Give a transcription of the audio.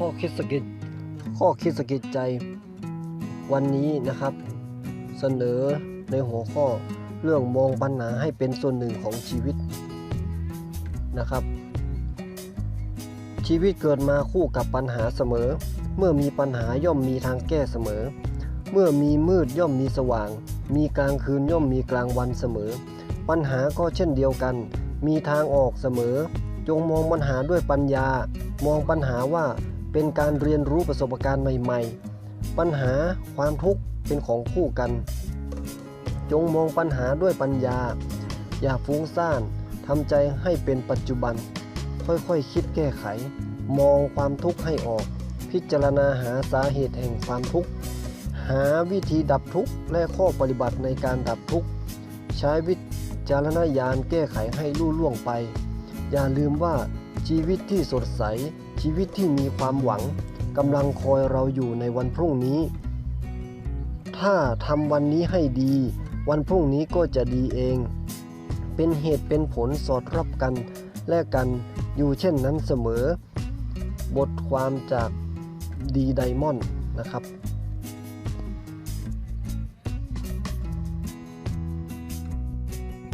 ข้อคิดสะกิดข้อคิดสะกิดใจ วันนี้นะครับ เสนอในหัวข้อเรื่องมองปัญหาให้เป็นส่วนหนึ่งของชีวิตนะครับ ชีวิตเกิดมาคู่กับปัญหาเสมอ เมื่อมีปัญหาย่อมมีทางแก้เสมอ เมื่อมีมืดย่อมมีสว่าง มีกลางคืนย่อมมีกลางวันเสมอ ปัญหาก็เช่นเดียวกัน มีทางออกเสมอ จงมองปัญหาด้วยปัญญา มองปัญหาว่า เป็นการเรียนรู้ประสบการณ์ใหม่ ๆ ปัญหาความทุกข์เป็นของคู่กัน จงมองปัญหาด้วยปัญญา อย่าฟุ้งซ่านทำใจให้เป็นปัจจุบัน ค่อยๆคคิดแก้ไข มองความทุกข์ให้ออก พิจารณาหาสาเหตุแห่งความทุกข์ หาวิธีดับทุกข์และข้อปฏิบัติในการดับทุกข์ ใช้วิจารณญาณแก้ไขให้ลู่ล่วงไป อย่าลืมว่า ชีวิตที่สดใส ชีวิตที่มีความหวังกำลังคอยเราอยู่ในวันพรุ่งนี้ ถ้าทำวันนี้ให้ดี วันพรุ่งนี้ก็จะดีเอง เป็นเหตุเป็นผลสอดรับกัน และกันอยู่เช่นนั้นเสมอ บทความจากดีไดมอนด์นะครับ